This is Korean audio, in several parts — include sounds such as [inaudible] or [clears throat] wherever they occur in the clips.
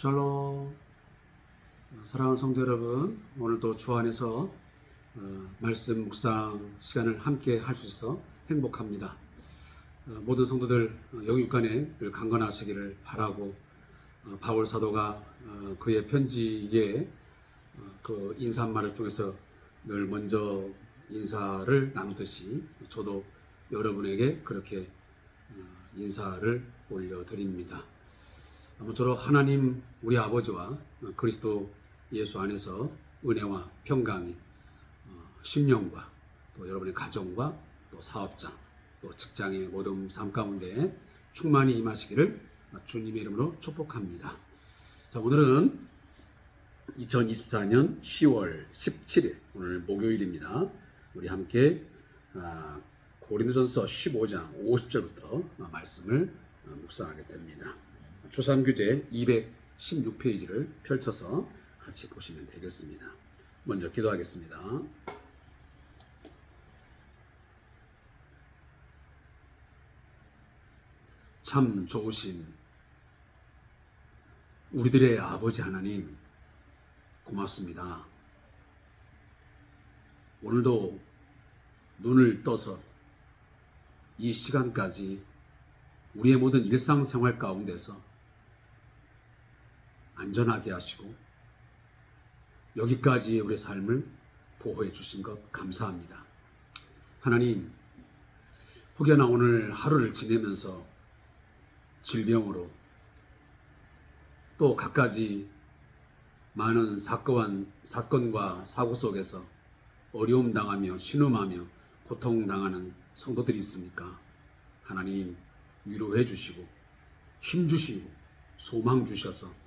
샬롬 사랑하는 성도 여러분 오늘도 주 안에서 어, 말씀 묵상 시간을 함께 할 수 있어 행복합니다 어, 모든 성도들 어, 영육간에 늘 강건하시기를 바라고 어, 바울 사도가 어, 그의 편지에 어, 그 인사말을 통해서 늘 먼저 인사를 나누듯이 저도 여러분에게 그렇게 어, 인사를 올려드립니다. 아무쪼록 하나님 우리 아버지와 그리스도 예수 안에서 은혜와 평강이 어, 심령과 또 여러분의 가정과 또 사업장 또 직장의 모든 삶 가운데 충만히 임하시기를 주님의 이름으로 축복합니다. 자 오늘은 2024년 10월 17일 오늘 목요일입니다. 우리 함께 아, 고린도전서 15장 50절부터 말씀을 어, 묵상하게 됩니다. 주산규제 216페이지를 펼쳐서 같이 보시면 되겠습니다. 먼저 기도하겠습니다. 참 좋으신 우리들의 아버지 하나님 고맙습니다. 오늘도 눈을 떠서 이 시간까지 우리의 모든 일상생활 가운데서 안전하게 하시고 여기까지 우리의 삶을 보호해 주신 것 감사합니다. 하나님, 혹여나 오늘 하루를 지내면서 질병으로 또 갖가지 많은 사건, 사건과 사고 속에서 어려움 당하며 신음하며 고통 당하는 성도들이 있습니까? 하나님, 위로해 주시고 힘 주시고 소망 주셔서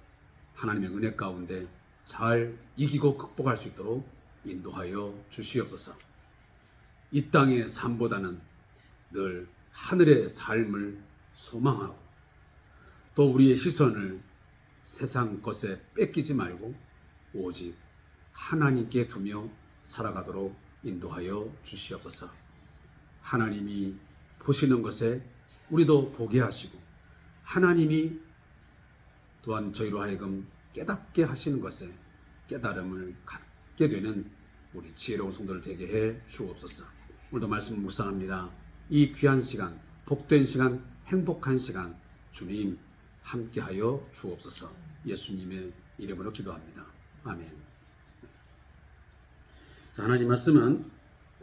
하나님의 은혜 가운데 잘 이기고 극복할 수 있도록 인도하여 주시옵소서. 이 땅의 삶보다는 늘 하늘의 삶을 소망하고 또 우리의 시선을 세상 것에 뺏기지 말고 오직 하나님께 두며 살아가도록 인도하여 주시옵소서. 하나님이 보시는 것에 우리도 보게 하시고 하나님이 또한 저희로 하여금 깨닫게 하시는 것에 깨달음을 갖게 되는 우리 지혜로운 성도를 되게 해 주옵소서. 오늘도 말씀 묵상합니다. 이 귀한 시간, 복된 시간, 행복한 시간 주님 함께하여 주옵소서. 예수님의 이름으로 기도합니다. 아멘. 자, 하나님 말씀은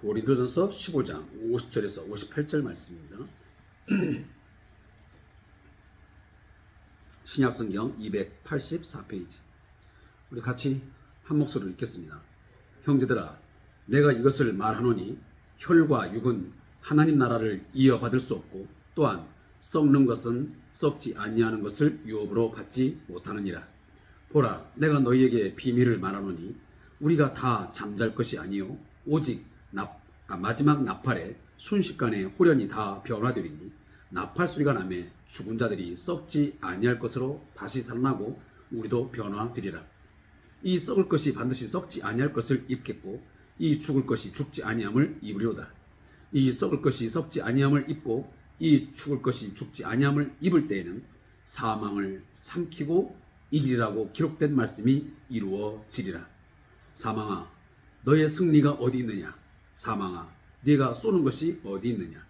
고린도전서 15장 50절에서 58절 말씀입니다. [clears throat] 신약성경 284페이지. 우리 같이 한 목소리로 읽겠습니다. 형제들아, 내가 이것을 말하노니 혈과 육은 하나님 나라를 이어받을 수 없고 또한 썩는 것은 썩지 아니하는 것을 유업으로 받지 못하느니라. 보라, 내가 너희에게 비밀을 말하노니 우리가 다 잠잘 것이 아니요 오직 납, 아, 마지막 나팔에 순식간에 호련이 다 변화되리니 나팔 소리가 나매 죽은 자들이 썩지 아니할 것으로 다시 살아나고 우리도 변화되리라. 이 썩을 것이 반드시 썩지 아니할 것을 입겠고 이 죽을 것이 죽지 아니함을 입으리로다. 이 썩을 것이 썩지 아니함을 입고 이 죽을 것이 죽지 아니함을 입을 때에는 사망을 삼키고 이기리라고 기록된 말씀이 이루어지리라. 사망아, 너의 승리가 어디 있느냐? 사망아, 네가 쏘는 것이 어디 있느냐?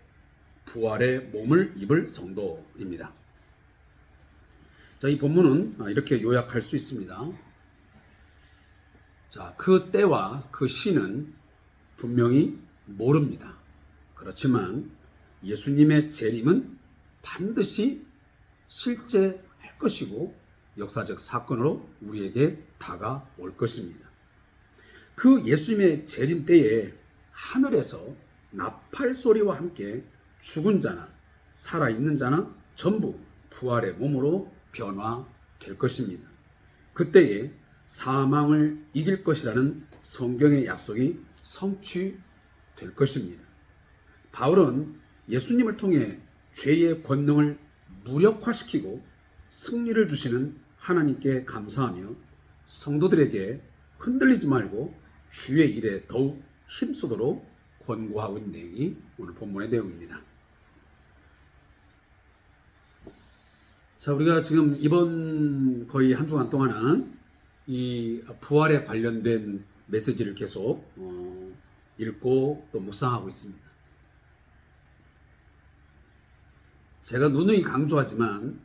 부활의 몸을 입을 성도입니다. 자, 이 본문은 이렇게 요약할 수 있습니다. 자, 그 때와 그 시는 분명히 모릅니다. 그렇지만 예수님의 재림은 반드시 실제할 것이고 역사적 사건으로 우리에게 다가올 것입니다. 그 예수님의 재림 때에 하늘에서 나팔 소리와 함께 죽은 자나 살아있는 자나 전부 부활의 몸으로 변화될 것입니다. 그때에 사망을 이길 것이라는 성경의 약속이 성취될 것입니다. 바울은 예수님을 통해 죄의 권능을 무력화시키고 승리를 주시는 하나님께 감사하며 성도들에게 흔들리지 말고 주의 일에 더욱 힘쓰도록 권고하고 있는 내용이 오늘 본문의 내용입니다. 자, 우리가 지금 이번 거의 한 주간 동안은 이 부활에 관련된 메시지를 계속 어, 읽고 또 묵상하고 있습니다. 제가 누누이 강조하지만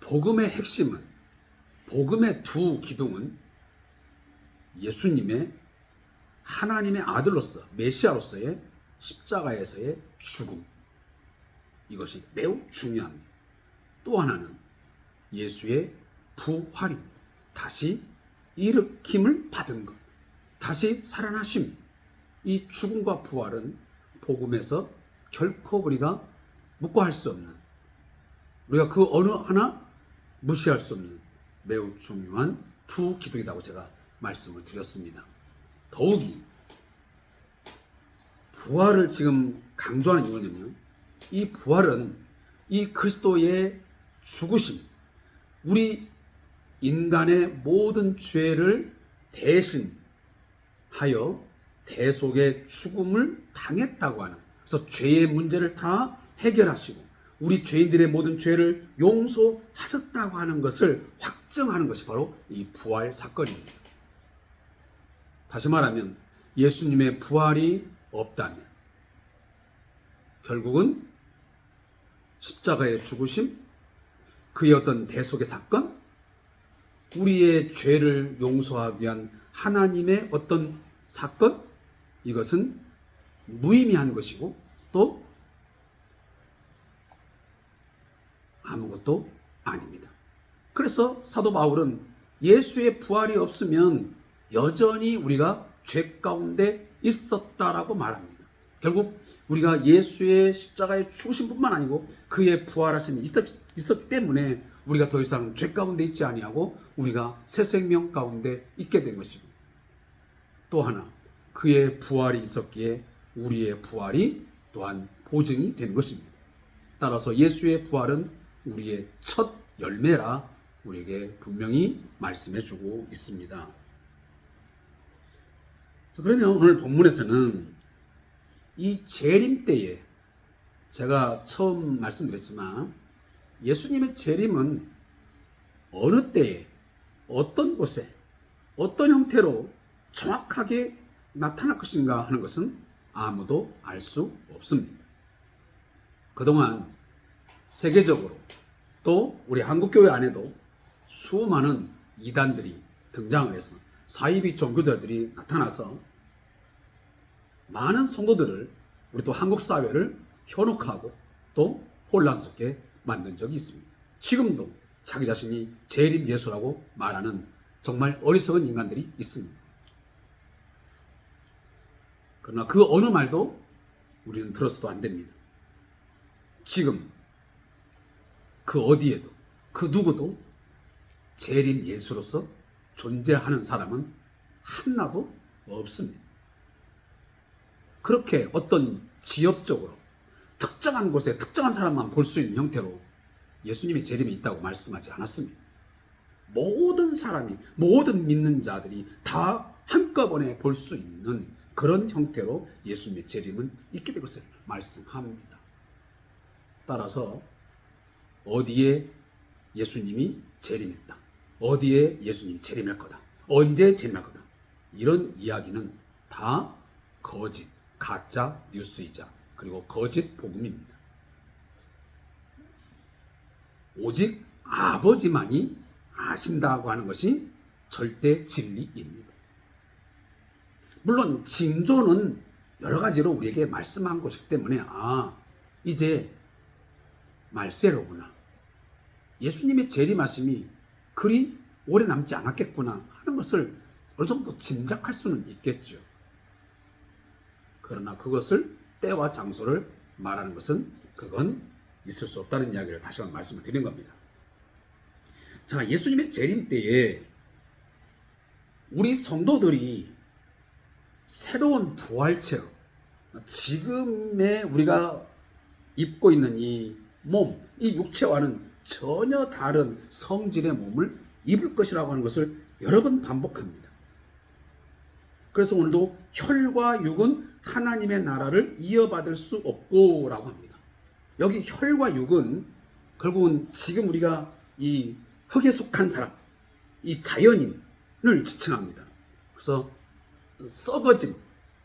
복음의 핵심은 복음의 두 기둥은 예수님의 하나님의 아들로서 메시아로서의 십자가에서의 죽음 이것이 매우 중요합니다. 또 하나는 예수의 부활입니다. 다시 일으킴을 받은 것, 다시 살아나심. 이 죽음과 부활은 복음에서 결코 우리가 묵과할 수 없는 우리가 그 어느 하나 무시할 수 없는 매우 중요한 두 기둥이라고 제가 말씀을 드렸습니다. 더욱이 부활을 지금 강조하는 이유는요. 이 부활은 이 그리스도의 죽으심, 우리 인간의 모든 죄를 대신하여 대속의 죽음을 당했다고 하는 그래서 죄의 문제를 다 해결하시고 우리 죄인들의 모든 죄를 용서하셨다고 하는 것을 확정하는 것이 바로 이 부활 사건입니다. 다시 말하면 예수님의 부활이 없다면 결국은 십자가의 죽으심, 그의 어떤 대속의 사건, 우리의 죄를 용서하기 위한 하나님의 어떤 사건, 이것은 무의미한 것이고 또 아무것도 아닙니다. 그래서 사도 바울은 예수의 부활이 없으면 여전히 우리가 죄 가운데 있었다라고 말합니다. 결국 우리가 예수의 십자가의 죽으심뿐만 아니고 그의 부활하심이 있었, 있었기 때문에 우리가 더 이상 죄 가운데 있지 아니하고 우리가 새 생명 가운데 있게 된 것이고 또 하나 그의 부활이 있었기에 우리의 부활이 또한 보증이 된 것입니다. 따라서 예수의 부활은 우리의 첫 열매라 우리에게 분명히 말씀해 주고 있습니다. 자, 그러면 오늘 본문에서는 이 재림 때에 제가 처음 말씀드렸지만 예수님의 재림은 어느 때에 어떤 곳에 어떤 형태로 정확하게 나타날 것인가 하는 것은 아무도 알 수 없습니다. 그동안 세계적으로 또 우리 한국교회 안에도 수많은 이단들이 등장을 해서 사이비 종교자들이 나타나서 많은 성도들을 우리 또 한국 사회를 현혹하고 또 혼란스럽게 만든 적이 있습니다. 지금도 자기 자신이 재림 예수라고 말하는 정말 어리석은 인간들이 있습니다. 그러나 그 어느 말도 우리는 들어서도 안 됩니다. 지금 그 어디에도 그 누구도 재림 예수로서 존재하는 사람은 하나도 없습니다. 그렇게 어떤 지역적으로 특정한 곳에 특정한 사람만 볼 수 있는 형태로 예수님의 재림이 있다고 말씀하지 않았습니다. 모든 사람이, 모든 믿는 자들이 다 한꺼번에 볼 수 있는 그런 형태로 예수님의 재림은 있게 될 것을 말씀합니다. 따라서 어디에 예수님이 재림했다. 어디에 예수님이 재림할 거다. 언제 재림할 거다. 이런 이야기는 다 거짓, 가짜 뉴스이자 그리고 거짓 복음입니다. 오직 아버지만이 아신다고 하는 것이 절대 진리입니다. 물론 징조는 여러 가지로 우리에게 말씀한 것이기 때문에 아 이제 말세로구나. 예수님의 재림하심이 그리 오래 남지 않았겠구나 하는 것을 어느 정도 짐작할 수는 있겠죠. 그러나 그것을 때와 장소를 말하는 것은 그건 있을 수 없다는 이야기를 다시 한번 말씀을 드린 겁니다. 자, 예수님의 재림 때에 우리 성도들이 새로운 부활체로 지금의 우리가 입고 있는 이 몸, 이 육체와는 전혀 다른 성질의 몸을 입을 것이라고 하는 것을 여러 번 반복합니다. 그래서 오늘도 혈과 육은 하나님의 나라를 이어받을 수 없고라고 합니다. 여기 혈과 육은 결국은 지금 우리가 이 흙에 속한 사람, 이 자연인을 지칭합니다. 그래서 썩어짐,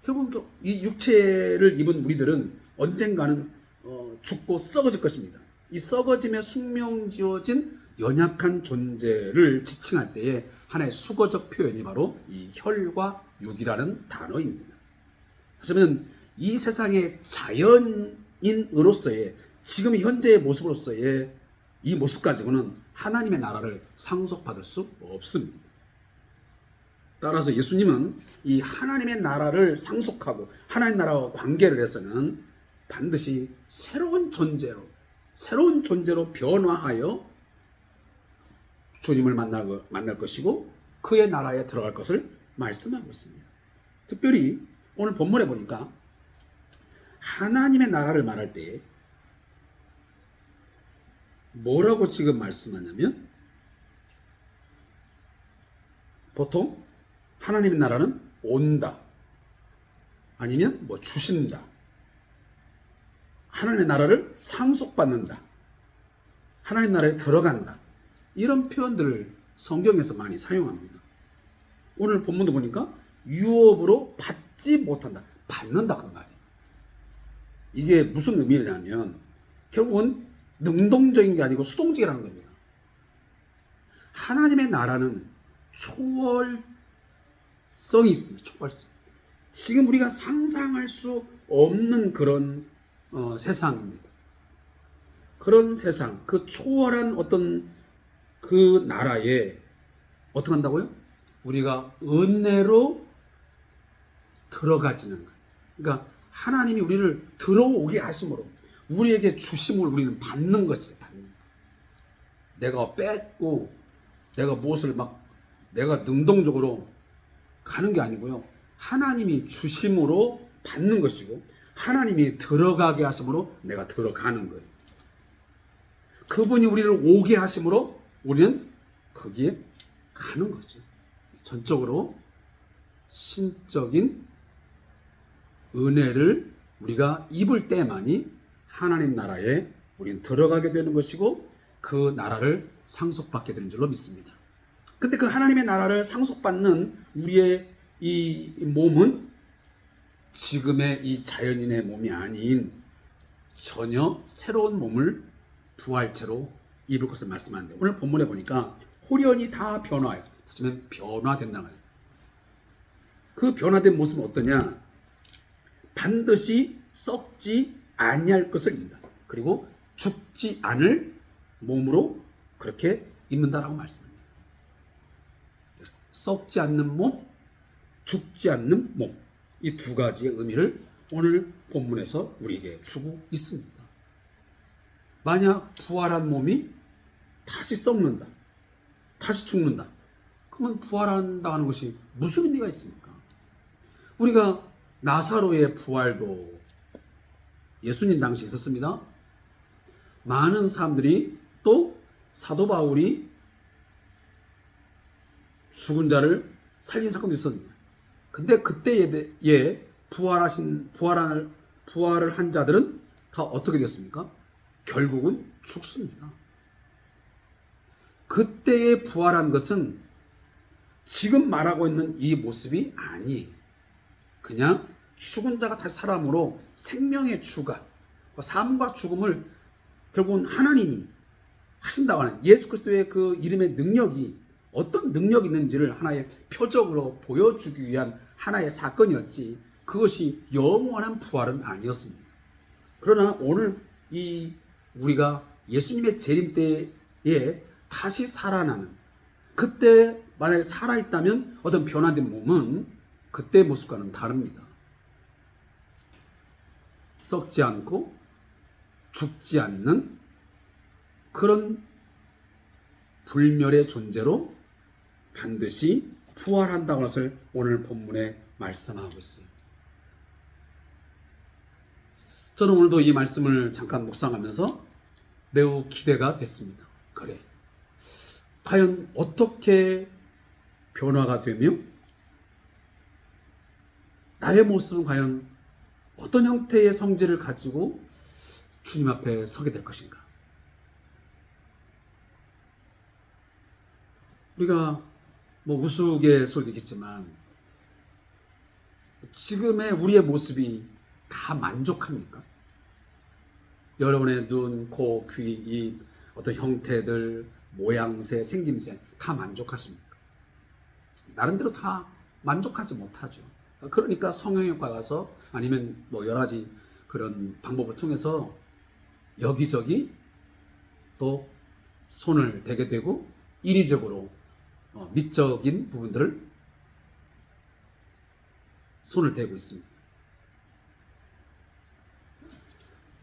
결국 이 육체를 입은 우리들은 언젠가는 어, 죽고 썩어질 것입니다. 이 썩어짐에 숙명지어진 연약한 존재를 지칭할 때에 하나의 수거적 표현이 바로 이 혈과 육이라는 단어입니다. 하지만 이 세상의 자연인으로서의 지금 현재의 모습으로서의 이 모습 가지고는 하나님의 나라를 상속받을 수 없습니다. 따라서 예수님은 이 하나님의 나라를 상속하고 하나님 나라와 관계를 해서는 반드시 새로운 존재로 새로운 존재로 변화하여 주님을 만날, 것이고 그의 나라에 들어갈 것을 말씀하고 있습니다. 특별히 오늘 본문에 보니까 하나님의 나라를 말할 때 뭐라고 지금 말씀하냐면 보통 하나님의 나라는 온다. 아니면 뭐 주신다. 하나님의 나라를 상속받는다. 하나님 나라에 들어간다. 이런 표현들을 성경에서 많이 사용합니다. 오늘 본문도 보니까 유업으로 받 지 못한다. 받는다 그 말이에요. 이게 무슨 의미냐면 결국은 능동적인 게 아니고 수동적이라는 겁니다. 하나님의 나라는 초월성이 있습니다. 초월성. 지금 우리가 상상할 수 없는 그런 어, 세상입니다. 그런 세상, 그 초월한 어떤 그 나라에 어떻게 한다고요? 우리가 은혜로 들어가지는 거예요. 그러니까 하나님이 우리를 들어오게 하심으로 우리에게 주심을 우리는 받는 것이죠. 받는 거. 내가 뺏고 내가 무엇을 막 내가 능동적으로 가는 게 아니고요. 하나님이 주심으로 받는 것이고 하나님이 들어가게 하심으로 내가 들어가는 거예요. 그분이 우리를 오게 하심으로 우리는 거기에 가는 거죠. 전적으로 신적인 은혜를 우리가 입을 때만이 하나님 나라에 우리는 들어가게 되는 것이고 그 나라를 상속받게 되는 줄로 믿습니다. 근데 그 하나님의 나라를 상속받는 우리의 이 몸은 지금의 이 자연인의 몸이 아닌 전혀 새로운 몸을 부활체로 입을 것을 말씀하는데 오늘 본문에 보니까 홀연히 다 변화해요. 다시 말하면 변화된다는 거예요. 그 변화된 모습은 어떠냐? 반드시 썩지 아니할 것을 입는다. 그리고 죽지 않을 몸으로 그렇게 입는다라고 말씀합니다. 썩지 않는 몸, 죽지 않는 몸. 이 두 가지의 의미를 오늘 본문에서 우리에게 주고 있습니다. 만약 부활한 몸이 다시 썩는다. 다시 죽는다. 그러면 부활한다는 것이 무슨 의미가 있습니까? 우리가 나사로의 부활도 예수님 당시에 있었습니다. 많은 사람들이 또 사도 바울이 죽은 자를 살린 사건도 있었습니다. 근데 그때에 예, 부활하신 부활을 부활을 한 자들은 다 어떻게 되었습니까? 결국은 죽습니다. 그때에 부활한 것은 지금 말하고 있는 이 모습이 아니에요. 그냥 죽은 자가 다시 사람으로 생명의 추가, 삶과 죽음을 결국은 하나님이 하신다고 하는 예수 그리스도의 그 이름의 능력이 어떤 능력이 있는지를 하나의 표적으로 보여주기 위한 하나의 사건이었지 그것이 영원한 부활은 아니었습니다. 그러나 오늘 이 우리가 예수님의 재림 때에 다시 살아나는 그때 만약에 살아있다면 어떤 변화된 몸은 그때 모습과는 다릅니다. 썩지 않고 죽지 않는 그런 불멸의 존재로 반드시 부활한다고 것을 오늘 본문에 말씀하고 있어요. 저는 오늘도 이 말씀을 잠깐 묵상하면서 매우 기대가 됐습니다. 그래. 과연 어떻게 변화가 되며 나의 모습은 과연 어떤 형태의 성질을 가지고 주님 앞에 서게 될 것인가? 우리가 뭐 우스갯소리도 있겠지만 지금의 우리의 모습이 다 만족합니까? 여러분의 눈, 코, 귀, 입, 어떤 형태들, 모양새, 생김새 다 만족하십니까? 나름대로 다 만족하지 못하죠. 그러니까 성형외과 가서 아니면 뭐 여러 가지 그런 방법을 통해서 여기저기 또 손을 대게 되고 인위적으로 어, 미적인 부분들을 손을 대고 있습니다.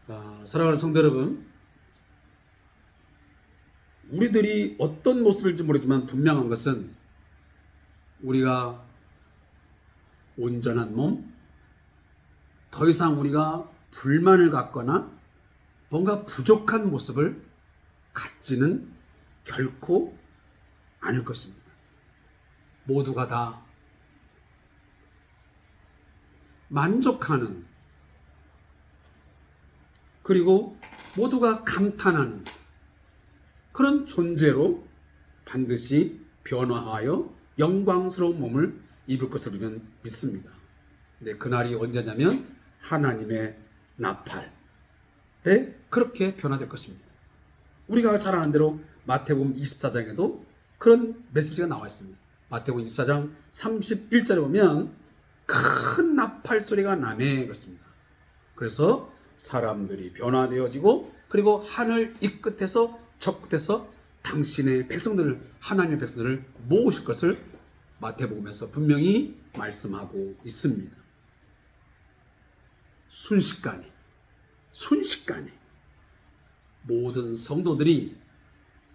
아, 사랑하는 성도 여러분, 우리들이 어떤 모습일지 모르지만 분명한 것은 우리가 온전한 몸, 더 이상 우리가 불만을 갖거나 뭔가 부족한 모습을 갖지는 결코 않을 것입니다. 모두가 다 만족하는 그리고 모두가 감탄하는 그런 존재로 반드시 변화하여 영광스러운 몸을 입을 것을 우리는 믿습니다. 근데 그날이 언제냐면 하나님의 나팔에 그렇게 변화될 것입니다. 우리가 잘 아는 대로 마태복음 24장에도 그런 메시지가 나와 있습니다. 마태복음 24장 31절에 보면 큰 나팔 소리가 나네 그렇습니다. 그래서 사람들이 변화되어지고 그리고 하늘 이 끝에서 저 끝에서 당신의 백성들을 하나님의 백성들을 모으실 것을 마태복음에서 분명히 말씀하고 있습니다. 순식간에 순식간에 모든 성도들이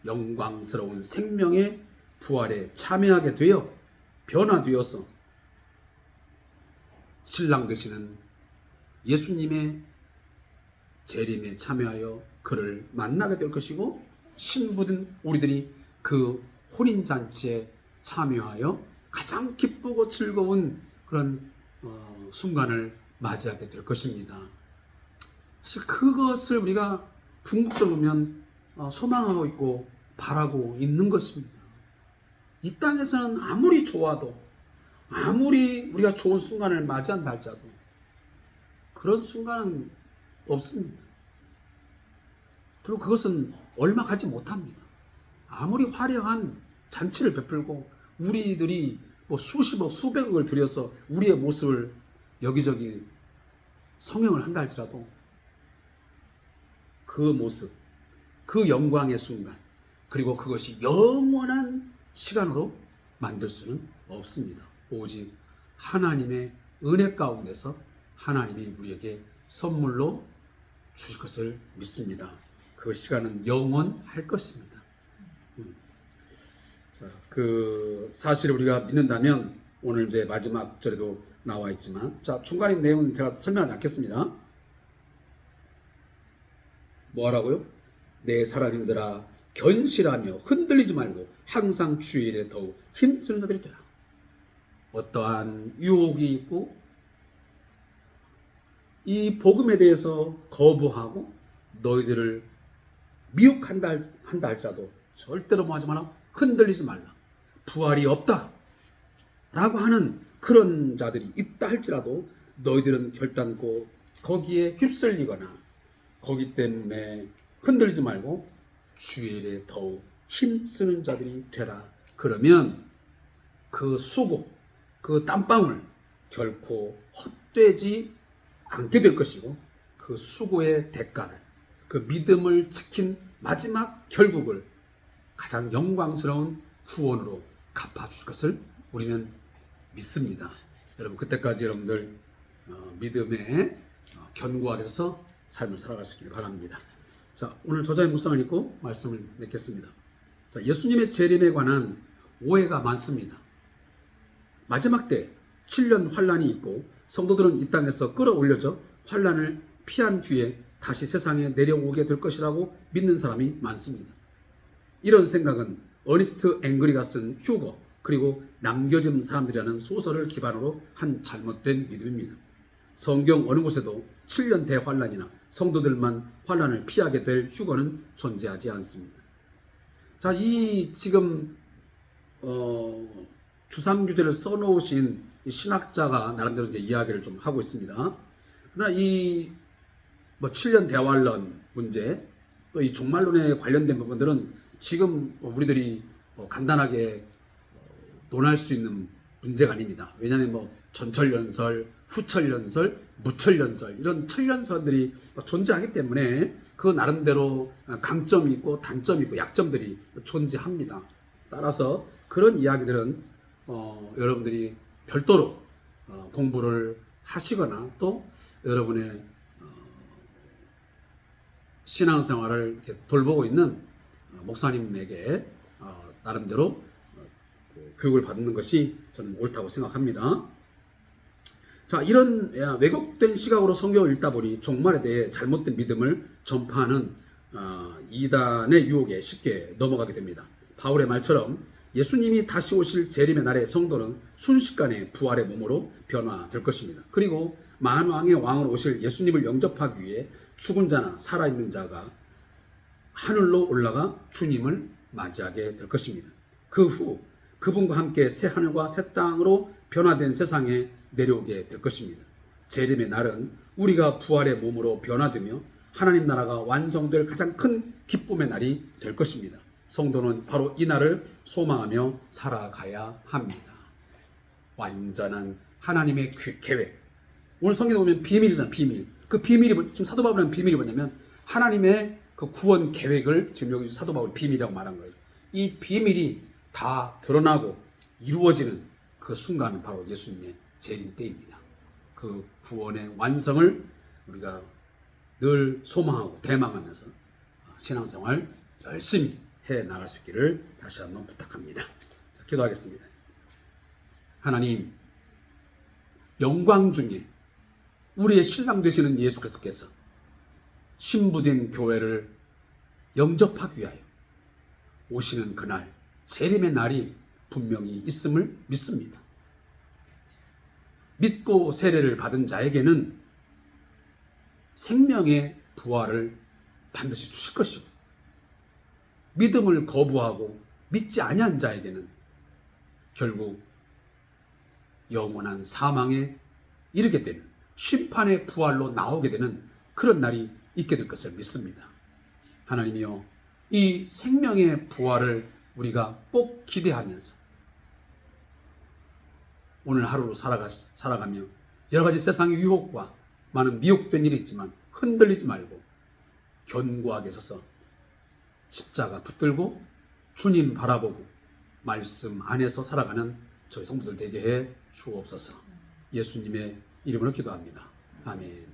영광스러운 생명의 부활에 참여하게 되어 변화되어서 신랑 되시는 예수님의 재림에 참여하여 그를 만나게 될 것이고 신부든 우리들이 그 혼인 잔치에 참여하여 가장 기쁘고 즐거운 그런 어, 순간을 맞이하게 될 것입니다. 사실 그것을 우리가 궁극적으로 보면 어, 소망하고 있고 바라고 있는 것입니다. 이 땅에서는 아무리 좋아도 아무리 우리가 좋은 순간을 맞이한다 할지라도 그런 순간은 없습니다. 그리고 그것은 얼마 가지 못합니다. 아무리 화려한 잔치를 베풀고 우리들이 뭐 수십억, 수백억을 들여서 우리의 모습을 여기저기 성형을 한다 할지라도 그 모습, 그 영광의 순간, 그리고 그것이 영원한 시간으로 만들 수는 없습니다. 오직 하나님의 은혜 가운데서 하나님이 우리에게 선물로 주실 것을 믿습니다. 그 시간은 영원할 것입니다. 그 사실을 우리가 믿는다면 오늘 이제 마지막 절에도 나와 있지만 자 중간의 내용은 제가 설명하지 않겠습니다. 뭐 하라고요? 내 사랑님들아 견실하며 흔들리지 말고 항상 주일에 더욱 힘쓰는 자들이 되라. 어떠한 유혹이 있고 이 복음에 대해서 거부하고 너희들을 미혹한다 할- 한다 할지라도 절대로 뭐 하지 마라 흔들리지 말라. 부활이 없다. 라고 하는 그런 자들이 있다 할지라도 너희들은 결단코 거기에 휩쓸리거나 거기 때문에 흔들리지 말고 주일에 더욱 힘쓰는 자들이 되라. 그러면 그 수고 그 땀방울 결코 헛되지 않게 될 것이고 그 수고의 대가를 그 믿음을 지킨 마지막 결국을 가장 영광스러운 후원으로 갚아주실 것을 우리는 믿습니다. 여러분 그때까지 여러분들 어, 믿음에 어, 견고하게 서서 삶을 살아가시길 바랍니다. 자 오늘 저자의 묵상을 읽고 말씀을 맺겠습니다. 자, 예수님의 재림에 관한 오해가 많습니다. 마지막 때 7년 환란이 있고 성도들은 이 땅에서 끌어올려져 환란을 피한 뒤에 다시 세상에 내려오게 될 것이라고 믿는 사람이 많습니다. 이런 생각은 어니스트 앵그리가 쓴 휴거 그리고 남겨진 사람들이라는 소설을 기반으로 한 잘못된 믿음입니다. 성경 어느 곳에도 7년 대환란이나 성도들만 환란을 피하게 될 휴거는 존재하지 않습니다. 자, 이 지금 어, 주상규제를 써놓으신 이 신학자가 나름대로 이제 이야기를 좀 하고 있습니다. 그러나 이 뭐 7년 대환란 문제 또 이 종말론에 관련된 부분들은 지금 우리들이 어, 간단하게 어, 논할 수 있는 문제가 아닙니다. 왜냐하면 뭐 전철연설, 후철연설, 무철연설 이런 철연설들이 존재하기 때문에 그 나름대로 강점이 있고 단점이 있고 약점들이 존재합니다. 따라서 그런 이야기들은 어, 여러분들이 별도로 어, 공부를 하시거나 또 여러분의 어, 신앙생활을 돌보고 있는 어, 목사님에게 어, 나름대로 어, 그 교육을 받는 것이 저는 옳다고 생각합니다. 자, 이런 야, 왜곡된 시각으로 성경을 읽다 보니 종말에 대해 잘못된 믿음을 전파하는 어, 이단의 유혹에 쉽게 넘어가게 됩니다. 바울의 말처럼 예수님이 다시 오실 재림의 날에 성도는 순식간에 부활의 몸으로 변화될 것입니다. 그리고 만왕의 왕으로 오실 예수님을 영접하기 위해 죽은 자나 살아있는 자가 하늘로 올라가 주님을 맞이하게 될 것입니다. 그 후 그분과 함께 새 하늘과 새 땅으로 변화된 세상에 내려오게 될 것입니다. 재림의 날은 우리가 부활의 몸으로 변화되며 하나님 나라가 완성될 가장 큰 기쁨의 날이 될 것입니다. 성도는 바로 이 날을 소망하며 살아가야 합니다. 완전한 하나님의 그 계획. 오늘 성경에 보면 비밀이잖아요, 비밀. 그 비밀이, 뭐- 지금 사도 바울은 비밀이 뭐냐면 하나님의 그 구원 계획을 지금 여기 사도 바울 비밀이라고 말한 거예요. 이 비밀이 다 드러나고 이루어지는 그 순간은 바로 예수님의 재림 때입니다. 그 구원의 완성을 우리가 늘 소망하고 대망하면서 신앙생활 열심히 해 나갈 수 있기를 다시 한번 부탁합니다. 자, 기도하겠습니다. 하나님, 영광 중에 우리의 신랑 되시는 예수 그리스도께서 신부된 교회를 영접하기 위하여 오시는 그날 재림의 날이 분명히 있음을 믿습니다. 믿고 세례를 받은 자에게는 생명의 부활을 반드시 주실 것이고 믿음을 거부하고 믿지 아니한 자에게는 결국 영원한 사망에 이르게 되는 심판의 부활로 나오게 되는 그런 날이 있게 될 것을 믿습니다. 하나님이여 이 생명의 부활을 우리가 꼭 기대하면서 오늘 하루로 살아가, 살아가며 여러 가지 세상의 유혹과 많은 미혹된 일이 있지만 흔들리지 말고 견고하게 서서 십자가 붙들고 주님 바라보고 말씀 안에서 살아가는 저희 성도들 되게 해 주옵소서. 예수님의 이름으로 기도합니다. 아멘.